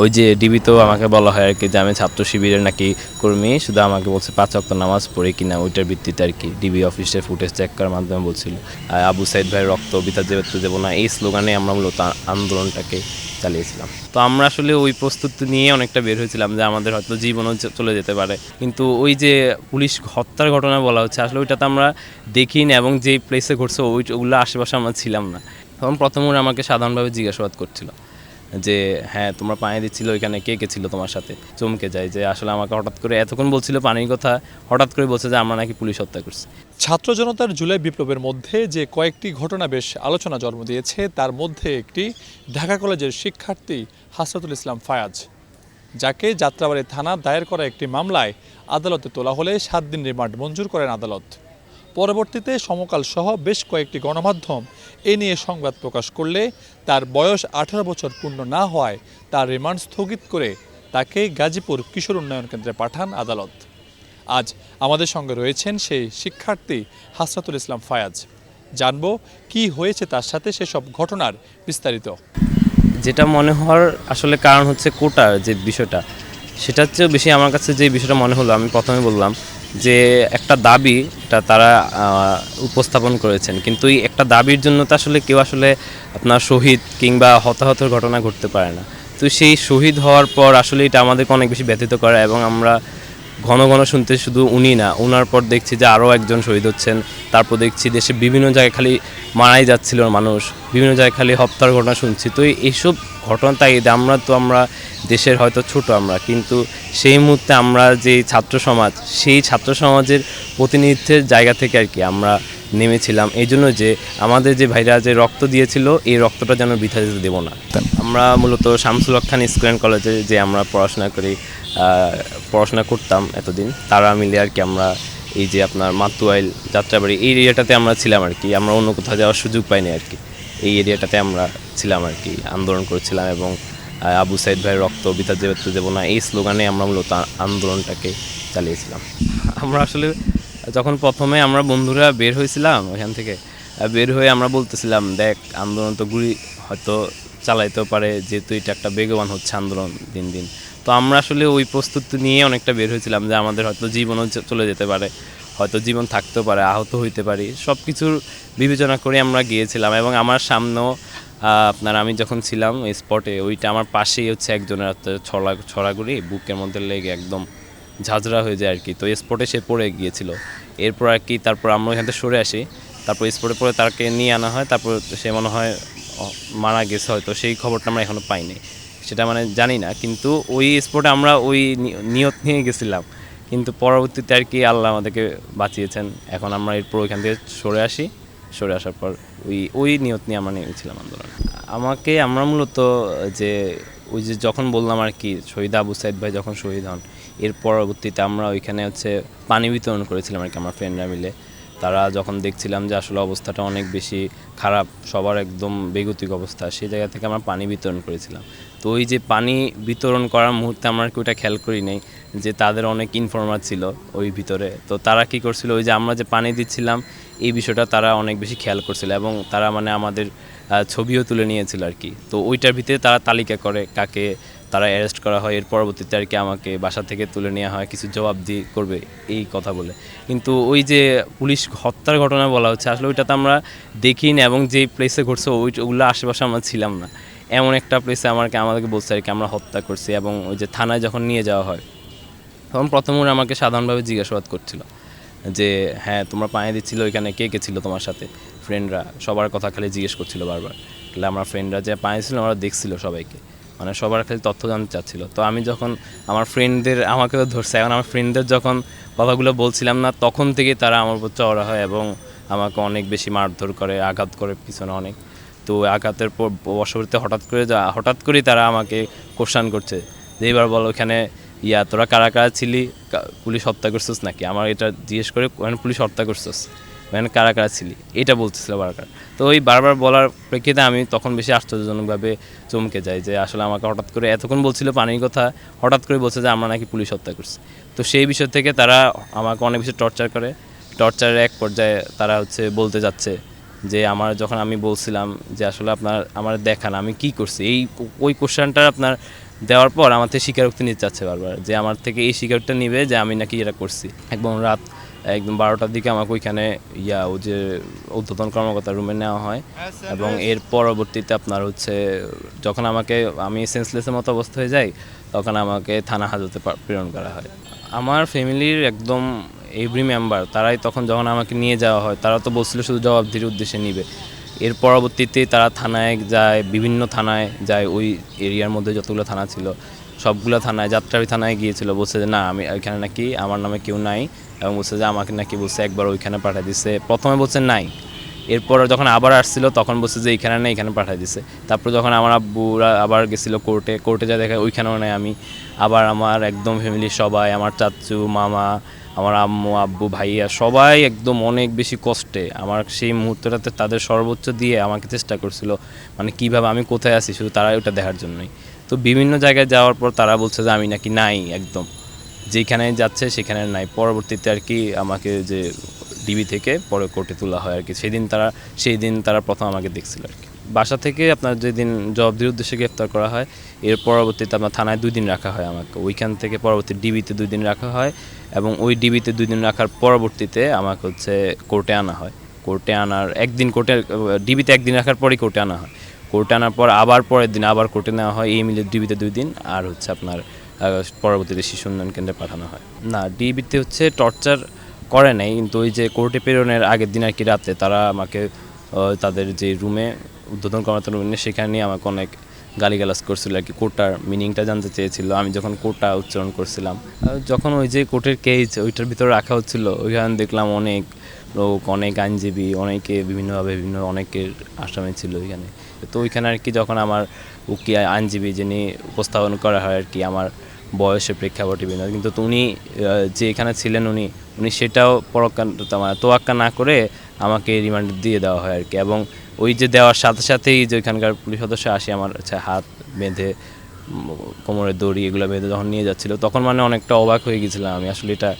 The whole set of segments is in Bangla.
ওই যে ডিবি তো আমাকে বলা হয় আর কি যে আমি ছাত্র শিবিরের নাকি কর্মী, শুধু আমাকে বলছে পাঁচ অক্ট নামাজ পড়ে কিনা, ওইটার ভিত্তিতে আর কি ডিবি অফিসের ফুটেজ চেক করার মাধ্যমে বলছিল। আবু সাইদ ভাইয়ের রক্ত বিতা যেতে দেবো না, এই স্লোগানে আমরা মূলত আন্দোলনটাকে চালিয়েছিলাম। তো আমরা আসলে ওই প্রস্তুতি নিয়ে অনেকটা বের হয়েছিলাম যে আমাদের হয়তো জীবনও চলে যেতে পারে। কিন্তু ওই যে পুলিশ হত্যার ঘটনা বলা হচ্ছে, আসলে ওইটা তো আমরা দেখি না এবং যে প্লেসে ঘটছে, ওই ওগুলো আশেপাশে আমরা ছিলাম না। তখন প্রথম ওরা আমাকে সাধারণভাবে জিজ্ঞাসাবাদ করছিল। যে হ্যাঁ তোমরা পানি দিচ্ছিল, ওইখানে কে কে ছিল তোমার সাথে? চমকে যায় যে, আসলে আমাকে হঠাৎ করে এতক্ষণ বলছিল পানির কথা, হঠাৎ করে বলছে যে, আমরা নাকি পুলিশ হত্যা করছি। ছাত্র জনতার জুলাই বিপ্লবের মধ্যে যে কয়েকটি ঘটনা বেশ আলোচনা জন্ম দিয়েছে, তার মধ্যে একটি ঢাকা কলেজের শিক্ষার্থী হাসরাতুল ইসলাম ফায়াজ, যাকে যাত্রাবাড়ি থানা দায়ের করা একটি মামলায় আদালতে তোলা হলে সাত দিন রিমান্ড মঞ্জুর করেন আদালত। পরবর্তীতে সমকাল সহ বেশ কয়েকটি গণমাধ্যম এ নিয়ে সংবাদ প্রকাশ করলে তার বয়স আঠারো বছর পূর্ণ না হওয়ায় তার রিমান্ড স্থগিত করে তাকে গাজীপুর কিশোর উন্নয়ন কেন্দ্রে পাঠান আদালত। আজ আমাদের সঙ্গে রয়েছেন সেই শিক্ষার্থী হাসরাতুল ইসলাম ফায়াজ। জানব কি হয়েছে তার সাথে সেসব ঘটনার বিস্তারিত। যেটা মনে হওয়ার আসলে কারণ হচ্ছে কোটার যে বিষয়টা সেটার চেয়েও বেশি আমার কাছে যে বিষয়টা মনে হলো, আমি প্রথমে বললাম যে একটা দাবি এটা তারা উপস্থাপন করেছেন। কিন্তু এই একটা দাবির জন্য তো আসলে কেউ আসলে আপনার শহীদ কিংবা হতাহতের ঘটনা ঘটতে পারে না। তো সেই শহীদ হওয়ার পর আসলে এটা আমাদেরকে অনেক বেশি ব্যথিত করে এবং আমরা ঘন ঘন শুনতে শুধু উনি না ওনার পর দেখছি যে আরও একজন শহীদ হচ্ছেন। তারপর দেখছি দেশে বিভিন্ন জায়গায় খালি মারাই যাচ্ছিল মানুষ, বিভিন্ন জায়গায় খালি হত্যার ঘটনা শুনছি। তো এইসব ঘটনা তাই আমরা তো আমরা দেশের হয়তো ছোট আমরা, কিন্তু সেই মুহূর্তে আমরা যে ছাত্র সমাজ, সেই ছাত্র সমাজের প্রতিনিধিত্বের জায়গা থেকে আর কি আমরা নেমেছিলাম। এই জন্য যে আমাদের যে ভাইরা যে রক্ত দিয়েছিল এই রক্তটা যেন বৃথা যেতে দেবো না। আমরা মূলত শামসুল হক খান স্কুল অ্যান্ড কলেজে যে আমরা পড়াশোনা করি পড়াশোনা করতাম এতদিন তারা মিলে আর কি আমরা এই যে আপনার মাতুয়াইল যাত্রাবাড়ি এই এরিয়াটাতে আমরা ছিলাম আর কি। আমরা অন্য কোথাও যাওয়ার সুযোগ পাইনি আর কি। এই এরিয়াটাতে আমরা ছিলাম আর কি আন্দোলন করেছিলাম এবং আবু সাইদ ভাইয়ের রক্ত বিতা যেতে দেবো না এই স্লোগানে আমরা মূলত আন্দোলনটাকে চালিয়েছিলাম। আমরা আসলে যখন প্রথমে আমরা বন্ধুরা বের হয়েছিলাম ওখান থেকে বের হয়ে আমরা বলতেছিলাম, দেখ, আন্দোলন তো গুলি হয়তো চালাইতেও পারে, যেহেতু এটা একটা বেগবান হচ্ছে আন্দোলন দিন দিন। তো আমরা আসলে ওই প্রস্তুতি নিয়ে অনেকটা বের হয়েছিলাম যে আমাদের হয়তো জীবনও চলে যেতে পারে, হয়তো জীবন থাকতেও পারে, আহত হইতে পারি। সব কিছুর বিবেচনা করে আমরা গিয়েছিলাম এবং আমার সামনেও আপনার আমি যখন ছিলাম স্পটে ওইটা আমার পাশেই হচ্ছে একজনের ছড়া ছড়াগুড়ি, বুকের মধ্যে লেগে একদম ঝাঁঝরা হয়ে যায় আর কি। তো স্পটে সে পড়ে গিয়েছিল। এরপর আর কি তারপর আমরা এখান থেকে সরে আসি। তারপর স্পটে পরে তাকে নিয়ে আনা হয়। তারপর সে মনে হয় মারা গেছে হয়তো। সেই খবরটা আমরা এখনও পাইনি। সেটা মানে জানি না। কিন্তু ওই স্পটে আমরা ওই নিয়ত নিয়ে গেছিলাম। কিন্তু পরবর্তীতে আর কি আল্লাহ আমাদেরকে বাঁচিয়েছেন। এখন আমরা এরপর ওইখান থেকে সরে আসি। সরে আসার পর ওই ওই নিয়ত নিয়ে আমরা নেমেছিলাম আন্দোলন। আমাকে আমরা মূলত যে, ওই যে যখন বললাম আর কি, শহীদ আবু সাইদ ভাই যখন শহীদ হন এর পরবর্তীতে আমরা ওইখানে হচ্ছে পানি বিতরণ করেছিলাম আর কি আমার ফ্রেন্ডরা মিলে। তারা যখন দেখছিলাম যে আসলে অবস্থাটা অনেক বেশি খারাপ, সবার একদম বেগতিক অবস্থা, সেই জায়গা থেকে আমরা পানি বিতরণ করেছিলাম। তো ওই যে পানি বিতরণ করার মুহূর্তে আমরা কি ওটা খেয়াল করি নাই যে তাদের অনেক ইনফরমার ছিল ওই ভিতরে। তো তারা কি করছিল, ওই যে আমরা যে পানি দিচ্ছিলাম, এই বিষয়টা তারা অনেক বেশি খেয়াল করছিল এবং তারা মানে আমাদের ছবিও তুলে নিয়েছিল আর কি। তো ওইটার ভিতরে তারা তালিকা করে কাকে তারা অ্যারেস্ট করা হয়, এর পরবর্তীতে আর কি আমাকে বাসা থেকে তুলে নেওয়া হয়, কিছু জবাবদি করবে এই কথা বলে। কিন্তু ওই যে পুলিশ হত্যার ঘটনা বলা হচ্ছে, আসলে ওইটা তো আমরা দেখি না এবং যে প্লেসে ঘটছে, ওই ওগুলো আশেপাশে আমরা ছিলাম না। এমন একটা প্লেসে আমাকে, আমাদেরকে বলছে আর কি, আমরা হত্যা করছি এবং ওই যে থানায় যখন নিয়ে যাওয়া হয়, তখন প্রথম ওরা আমাকে সাধারণভাবে জিজ্ঞাসাবাদ করছিল যে হ্যাঁ তোমরা পায়ে দিচ্ছিল ওইখানে, কে কে ছিল তোমার সাথে? ফ্রেন্ডরা সবার কথা খালি জিজ্ঞেস করছিল বারবার। তাহলে আমার ফ্রেন্ডরা যে পানি ছিল ওরা দেখছিল সবাইকে। মানে সবার খালি তথ্য জানতে চাচ্ছিল। তো আমি যখন আমার ফ্রেন্ডদের আমাকে তো ধরছে। এখন আমার ফ্রেন্ডদের যখন কথাগুলো বলছিলাম না, তখন থেকে তারা আমার উপর চওড়া হয় এবং আমাকে অনেক বেশি মারধর করে, আঘাত করে পিছনে অনেক। তো আঘাতের পর বশবর্তীতে হঠাৎ করে হঠাৎ করেই তারা আমাকে কোশ্চান করছে যে এবার বলো ওখানে, ইয়া, তোরা কারা কারা ছিলি? পুলিশ হত্যা করছিস নাকি? আমার এটা জিজ্ঞেস করে পুলিশ হত্যা করছিস? ওখানে কারা কারা ছিলি? এটা বলতেছিল বারবার। তো ওই বারবার বলার প্রেক্ষিতে আমি তখন বেশি আশ্চর্যজনকভাবে চমকে যাই যে আসলে আমাকে হঠাৎ করে এতক্ষণ বলছিল পানির কথা, হঠাৎ করে বলছে যে আমরা নাকি পুলিশ হত্যা করছি। তো সেই বিষয় থেকে তারা আমাকে অনেক বেশি টর্চার করে। টর্চারের এক পর্যায়ে তারা হচ্ছে বলতে যাচ্ছে যে আমার যখন আমি বলছিলাম যে আসলে আপনার, আমার দেখান, আমি কি করছি? এই, ওই কোশ্চেনটার আপনার দেওয়ার পর আমার থেকে স্বীকারোক্তি নিতে চাচ্ছে বারবার যে আমার থেকে এই স্বীকারটা নিবে যে আমি নাকি এটা করছি। একদম রাত একদম বারোটার দিকে আমাকে ওইখানে ইয়া ও যে উদ্বোধন কর্মকর্তা রুমে নেওয়া হয় এবং এর পরবর্তীতে আপনার হচ্ছে যখন আমাকে আমি সেন্সলেসের মতো অবস্থা হয়ে যাই তখন আমাকে থানা হাজতে প্রেরণ করা হয়। আমার ফ্যামিলির একদম এভরি মেম্বার তারাই তখন যখন আমাকে নিয়ে যাওয়া হয় তারা তো বলছিল শুধু জবাবদিহির উদ্দেশ্যে নিবে। এর পরবর্তীতে তারা থানায় যায়, বিভিন্ন থানায় যায়, ওই এরিয়ার মধ্যে যতগুলো থানা ছিল, সবগুলো থানায় যাত্রাবি থানায় গিয়েছিল, বলছে যে, না, আমি এখানে নাকি, আমার নামে কেউ নাই। এবং বলছে যে, আমাকে নাকি বলছে একবার ওইখানে পাঠিয়ে দিছে। প্রথমে বলছে নাই। এরপর যখন আবার আসছিল, তখন বলছে যে, এইখানে নেই, এখানে পাঠিয়ে দিছে। তারপর যখন আমার আব্বুরা আবার গেছিল কোর্টে কোর্টে যা দেখা, ওইখানেও নেই আমি। আবার আমার একদম ফ্যামিলির সবাই, আমার চাচু, মামা আমার আম্মু, আব্বু, ভাইয়া সবাই একদম অনেক বেশি কষ্টে। আমার সেই মুহূর্তটাতে তাদের সর্বোচ্চ দিয়ে আমাকে চেষ্টা করছিল মানে কীভাবে আমি কোথায় আছি, শুধু তারাই ওটা দেখার জন্যই। তো বিভিন্ন জায়গায় যাওয়ার পর তারা বলছে যে, আমি নাকি নাই একদম। যেখানে যাচ্ছে সেখানে নাই। পরবর্তীতে আর কি আমাকে যে ডিবি থেকে পরে কোর্টে তোলা হয় আর কি। সেদিন তারা সেই দিন তারা প্রথম আমাকে দেখছিল আর কি। বাসা থেকে আপনার যেদিন জবাবদির উদ্দেশ্যে গ্রেফতার করা হয়, এর পরবর্তীতে আপনার থানায় দুই দিন রাখা হয় আমাকে। ওইখান থেকে পরবর্তী ডিবিতে দুই দিন রাখা হয়। এবং ওই ডিবিতে দুই দিন রাখার পরবর্তীতে আমাকে হচ্ছে কোর্টে আনা হয়। কোর্টে আনার একদিন কোর্টে, ডিবিতে একদিন রাখার পরেই কোর্টে আনা হয়। কোর্টে আনার পর আবার পরের দিন আবার কোর্টে নেওয়া হয়, এই মিলে ডিবিতে দুই দিন আর হচ্ছে আপনার পরবর্তীতে শিশু উন্নয়ন কেন্দ্রে পাঠানো হয়। না, ডিবিতে হচ্ছে টর্চার করে নাই, কিন্তু ওই যে কোর্টে প্রেরণের আগের দিন আর কি রাতে তারা আমাকে তাদের যে রুমে উদ্বোধন কর্মকর্তা রুমে সেখানে নিয়ে আমাকে অনেক গালিগালাজ করছিল আর কি কোটার মিনিংটা জানতে চেয়েছিল। আমি যখন কোটা উচ্চারণ করছিলাম যখন ওই যে কোটের কেজ ওইটার ভিতরে রাখা হচ্ছিল, ওইখানে দেখলাম অনেক লোক, অনেক আইনজীবী, অনেকে বিভিন্নভাবে বিভিন্ন, অনেকের আসামি ছিল ওইখানে। তো ওইখানে আর কি যখন আমার উকি আইনজীবী যিনি উপস্থাপন করা হয় আর কি, আমার বয়সের প্রেক্ষাপটে বিভিন্ন কিন্তু উনি যে এখানে ছিলেন উনি উনি সেটাও পরক্কা মানে তোয়াক্কা না করে আমাকে রিমান্ড দিয়ে দেওয়া হয় আর কি এবং ওই যে দেওয়ার সাথে সাথেই যে এখানকার পুলিশ সদস্য আসে আমার হাত বেঁধে কোমরের দড়ি এগুলো বেঁধে যখন নিয়ে যাচ্ছিল, তখন মানে অনেকটা অবাক হয়ে গেছিলাম আমি। আসলে এটা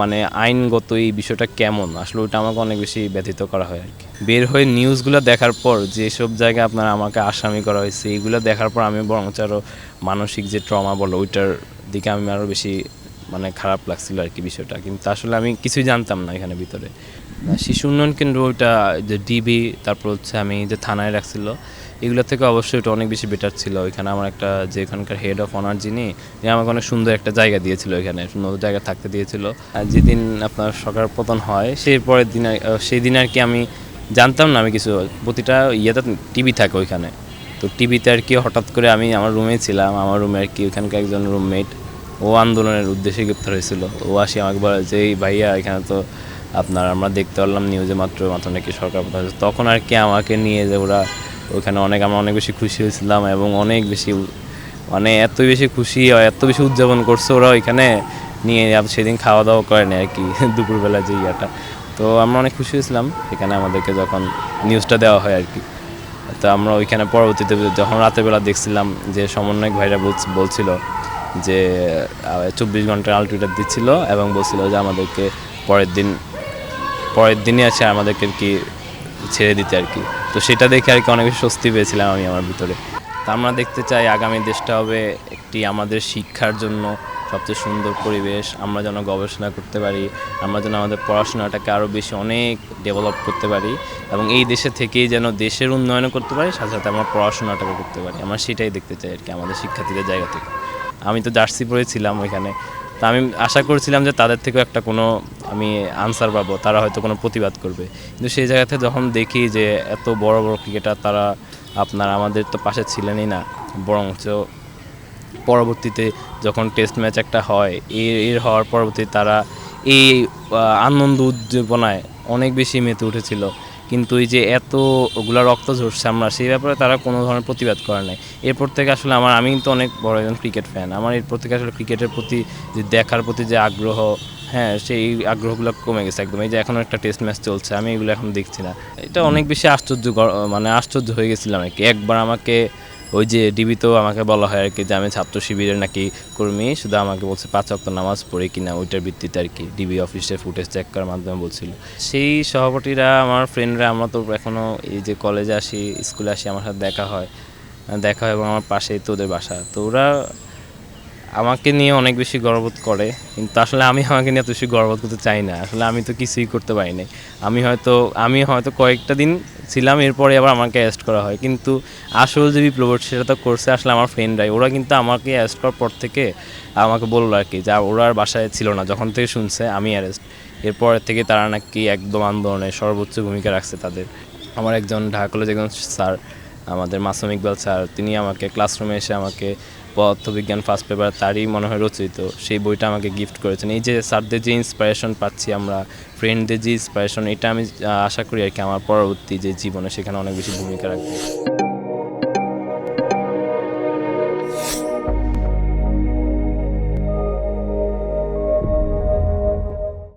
মানে আইনগত এই বিষয়টা কেমন? আসলে ওটা আমাকে অনেক বেশি ব্যথিত করা হয় আর কি বের হয়ে নিউজগুলো দেখার পর যেসব জায়গায় আপনার আমাকে আসামি করা হয়েছে এইগুলো দেখার পর আমি বরঞ্চ আরও মানসিক যে ট্রমা বলো, ওইটার দিকে আমি আরও বেশি মানে খারাপ লাগছিল আর কি বিষয়টা। কিন্তু আসলে আমি কিছুই জানতাম না এখানে ভিতরে। শিশু উন্নয়ন কেন্দ্র, ওইটা যে ডিবি, তারপর হচ্ছে আমি যে থানায় রাখছিল এগুলো থেকে অবশ্যই ওটা অনেক বেশি বেটার ছিল। ওইখানে আমার একটা যে এখানকার হেড অফ অনার যিনি আমাকে অনেক সুন্দর একটা জায়গা দিয়েছিল এখানে, সুন্দর জায়গা থাকতে দিয়েছিল। আর যেদিন আপনার সরকার পতন হয়, সেই পরের দিন, সেই দিন আর কি আমি জানতাম না আমি কিছু, প্রতিটা ইয়েতে টিভি থাকে ওইখানে। তো টিভিতে আর কি হঠাৎ করে আমি আমার রুমেই ছিলাম, আমার রুমে আর কি ওইখানকার একজন রুমমেট ও আন্দোলনের উদ্দেশ্যে গ্রেপ্তার হয়েছিল। ও আসি আমাকে বলে, যে এই ভাইয়া, এখানে তো আপনার আমরা দেখতে পারলাম নিউজে মাত্র মাত্র নাকি সরকার তখন আর কি আমাকে নিয়ে যে ওরা ওইখানে অনেক আমরা অনেক বেশি খুশি হয়েছিলাম এবং অনেক বেশি মানে এত বেশি খুশি হয় এত বেশি উদযাপন করছে ওরা ওইখানে নিয়ে সেদিন খাওয়া দাওয়া করেনি আর কি, দুপুরবেলা যে ইয়াটা। তো আমরা অনেক খুশি হয়েছিলাম এখানে আমাদেরকে যখন নিউজটা দেওয়া হয় আর কি। তো আমরা ওইখানে পরবর্তীতে যখন রাতের বেলা দেখছিলাম যে সমন্বয়ক ভাইরা বলছ- বলছিল যে চব্বিশ ঘণ্টার আলটিউটার দিচ্ছিল এবং বলছিল যে আমাদেরকে পরের দিন পরের দিনই আছে আমাদেরকে আর কি ছেড়ে দিতে আর কি। তো সেটা দেখে আর কি অনেক স্বস্তি পেয়েছিলাম আমি আমার ভিতরে। তা আমরা দেখতে চাই আগামী দেশটা হবে একটি আমাদের শিক্ষার জন্য সবচেয়ে সুন্দর পরিবেশ। আমরা যেন গবেষণা করতে পারি, আমরা যেন আমাদের পড়াশোনাটাকে আরও বেশি অনেক ডেভেলপ করতে পারি এবং এই দেশে থেকেই যেন দেশের উন্নয়নও করতে পারি, সাথে সাথে আমরা পড়াশোনাটাকে করতে পারি। আমরা সেটাই দেখতে চাই আর কি আমাদের শিক্ষার্থীদের জায়গা থেকে। আমি তো জার্সি পরেছিলাম ওইখানে। তা আমি আশা করছিলাম যে তাদের থেকেও একটা কোনো আমি আনসার পাবো, তারা হয়তো কোনো প্রতিবাদ করবে। কিন্তু সেই জায়গাতে যখন দেখি যে এত বড় বড় ক্রিকেটার তারা আপনার আমাদের তো পাশে ছিলেনই না, বরঞ্চ পরবর্তীতে যখন টেস্ট ম্যাচ একটা হয় এর এর হওয়ার পরবর্তী তারা এই আনন্দ উদ্দীপনায় অনেক বেশি মেতে উঠেছিল। কিন্তু এই যে এত ওগুলা রক্ত ঝরছে আমরা, সেই ব্যাপারে তারা কোনো ধরনের প্রতিবাদ করে নাই। এরপর থেকে আসলে আমার, আমি কিন্তু অনেক বড় একজন ক্রিকেট ফ্যান আমার এরপর থেকে আসলে ক্রিকেটের প্রতি যে দেখার প্রতি যে আগ্রহ হ্যাঁ সেই আগ্রহগুলো কমে গেছে একদম। এই যে এখন একটা টেস্ট ম্যাচ চলছে, আমি এগুলো এখন দেখছি না। এটা অনেক বেশি আশ্চর্য মানে আশ্চর্য হয়ে গেছিলাম আর কি। একবার আমাকে ওই যে ডিবি তো আমাকে বলা হয় আর কি যে আমি ছাত্র শিবিরের নাকি কর্মী, শুধু আমাকে বলছে পাঁচ অক্ত নামাজ পড়ে কিনা ওইটার ভিত্তিতে আর কি ডিবি অফিসের ফুটেজ চেক করার মাধ্যমে বলছিল। সেই সহপাঠীরা, আমার ফ্রেন্ডরা আমরা তো এখনও এই যে কলেজে আসি স্কুলে আসি, আমার সাথে দেখা হয়। দেখা হয় এবং আমার পাশেই তো ওদের বাসা। তো ওরা আমাকে নিয়ে অনেক বেশি গর্ববোধ করে, কিন্তু আসলে আমি আমাকে নিয়ে এত বেশি গর্ববোধ করতে চাই না। আসলে আমি তো কিছুই করতে পারি নাই। আমি হয়তো আমি হয়তো কয়েকটা দিন ছিলাম, এরপরে আবার আমাকে অ্যারেস্ট করা হয়। কিন্তু আসল যে বিপ্লব সেটা তো করছে আসলে আমার ফ্রেন্ডরাই ওরা কিন্তু আমাকে অ্যারেস্ট করার পর থেকে আমাকে বলল আর কি যা, ওরা আর বাসায় ছিল না। যখন থেকে শুনছে আমি অ্যারেস্ট এরপর থেকে তারা নাকি একদম আন্দোলনে সর্বোচ্চ ভূমিকা রাখছে তাদের। আমার একজন ঢাকা কলেজ একজন স্যার আমাদের মাসুম ইকবাল স্যার তিনি আমাকে ক্লাসরুমে এসে আমাকে পদার্থবিজ্ঞান ফার্স্ট পেপার তারই মনে হয় রচিত, সেই বইটা আমাকে গিফট করেছেন। এই যে স্যারদের যে ইন্সপিরেশন পাচ্ছি আমরা ফ্রেন্ডদের যে ইন্সপিরেশন এটা আমি আশা করি আর কি আমার পরবর্তী যে জীবনে সেখানে অনেক বেশি ভূমিকা রাখবে।